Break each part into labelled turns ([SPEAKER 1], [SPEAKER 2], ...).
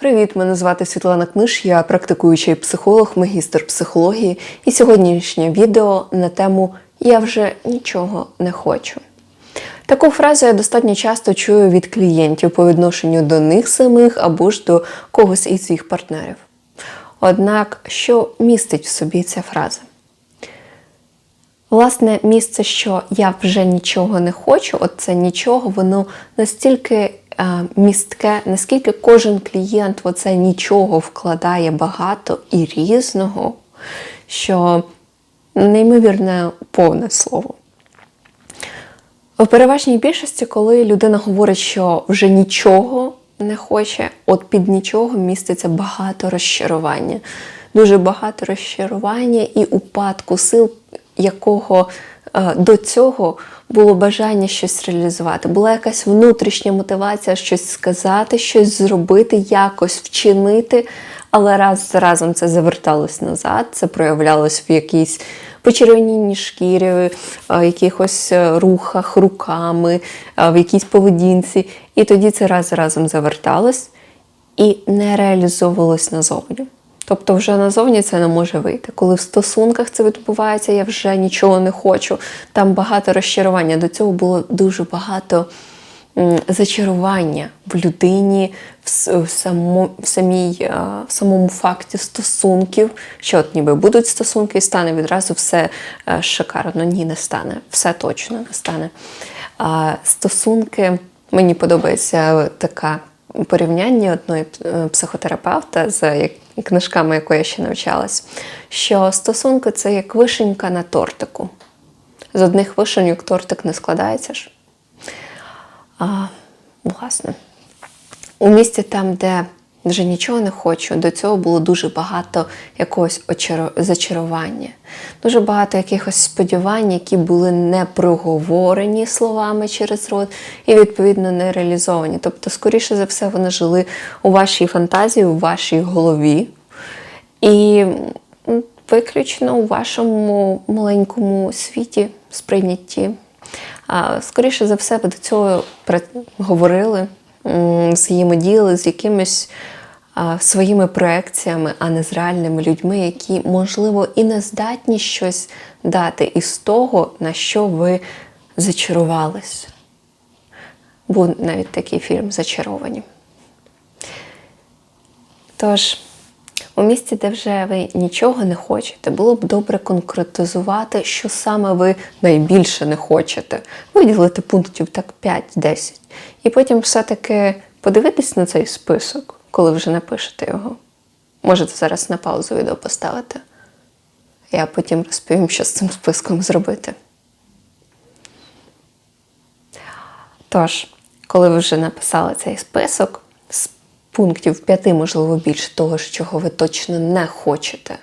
[SPEAKER 1] Привіт, мене звати Світлана Книж, я практикуючий психолог, магістр психології, і сьогоднішнє відео на тему Я вже нічого не хочу. Таку фразу я достатньо часто чую від клієнтів по відношенню до них самих або ж до когось із їх партнерів. Однак, що містить в собі ця фраза? Власне, місце, що я вже нічого не хочу, от це нічого, воно настільки містке, наскільки кожен клієнт в оце нічого вкладає багато і різного, що неймовірне повне слово. В переважній більшості, коли людина говорить, що вже нічого не хоче, от під нічого міститься багато розчарування. Дуже багато розчарування і упадку сил, якого е, до цього було бажання щось реалізувати. Була якась внутрішня мотивація щось сказати, щось зробити, якось вчинити, але раз за разом це заверталось назад, це проявлялось в якійсь почервонінні шкірі, е, якихось е, рухах руками, е, в якійсь поведінці. І тоді це раз за разом заверталось і не реалізовувалось назовні. Тобто вже назовні це не може вийти. Коли в стосунках це відбувається, я вже нічого не хочу. Там багато розчарування. До цього було дуже багато зачарування в людині, в, само, в, самій, е, в самому факті стосунків, що от ніби будуть стосунки і стане відразу все е, шикарно. Ні, не стане. Все точно не стане. А стосунки, мені подобається така порівняння одної е, психотерапевта з книжками, якої я ще навчалась, що стосунки це як вишенька на тортику. З одних вишеньок тортик не складається ж. А, власне, у місті там, де вже нічого не хочу, до цього було дуже багато якогось зачарування, дуже багато якихось сподівань, які були не проговорені словами через рот і, відповідно, не реалізовані. Тобто, скоріше за все, вони жили у вашій фантазії, у вашій голові. І виключно у вашому маленькому світі сприйнятті. Скоріше за все, ви до цього говорили, взаємодіяли з якимись а, своїми проекціями, а не з реальними людьми, які, можливо, і не здатні щось дати із того, на що ви зачарувались. Був навіть такий фільм Зачаровані. Тож, у місці, де вже ви нічого не хочете, було б добре конкретизувати, що саме ви найбільше не хочете. Виділити пунктів так 5-10. І потім все-таки подивитись на цей список, коли вже напишете його. Можете зараз на паузу відео поставити. Я потім розповім, що з цим списком зробити. Тож, коли ви вже написали цей список з пунктів п'яти, можливо, більше того, чого ви точно не хочете,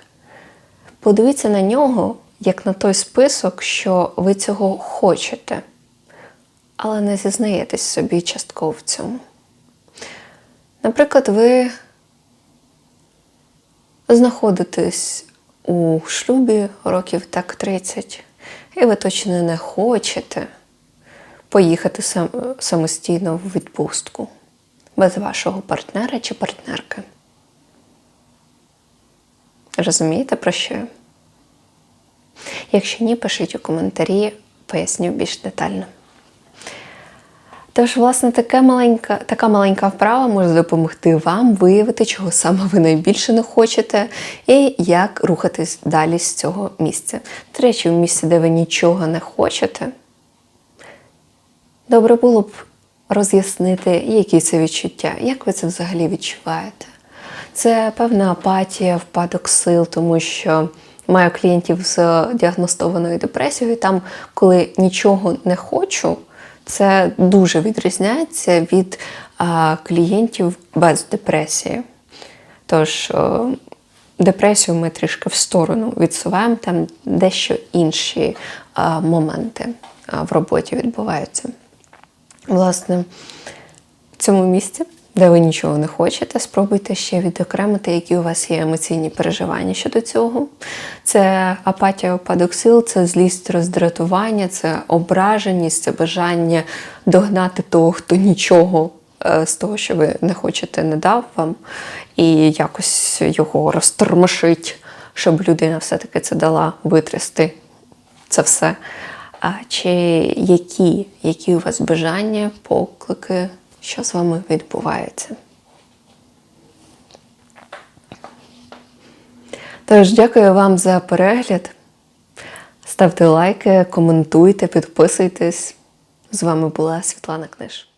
[SPEAKER 1] подивіться на нього як на той список, що ви цього хочете, але не зізнаєтесь собі частково в цьому. Наприклад, ви знаходитесь у шлюбі років так 30, і ви точно не хочете поїхати сам, самостійно в відпустку без вашого партнера чи партнерки. Розумієте, про що? Якщо ні, пишіть у коментарі, поясню більш детально. Тож, власне, така маленька, така маленька вправа може допомогти вам виявити, чого саме ви найбільше не хочете, і як рухатись далі з цього місця. До речі, в місці, де ви нічого не хочете, добре було б роз'яснити, які це відчуття, як ви це взагалі відчуваєте. Це певна апатія, впадок сил, тому що маю клієнтів з діагностованою депресією. і Там, коли нічого не хочу, це дуже відрізняється від клієнтів без депресії. Тож депресію ми трішки в сторону відсуваємо, там дещо інші моменти в роботі відбуваються. Власне, в цьому місці, де ви нічого не хочете, спробуйте ще відокремити, які у вас є емоційні переживання щодо цього. Це апатія, опадок сил, це злість, роздратування, це ображеність, це бажання догнати того, хто нічого е, з того, що ви не хочете, не дав вам, і якось його розтормошить, щоб людина все-таки це дала витрясти це все. А чи які, які у вас бажання, поклики, що з вами відбувається? Тож, дякую вам за перегляд. Ставте лайки, коментуйте, підписуйтесь. З вами була Світлана Книж.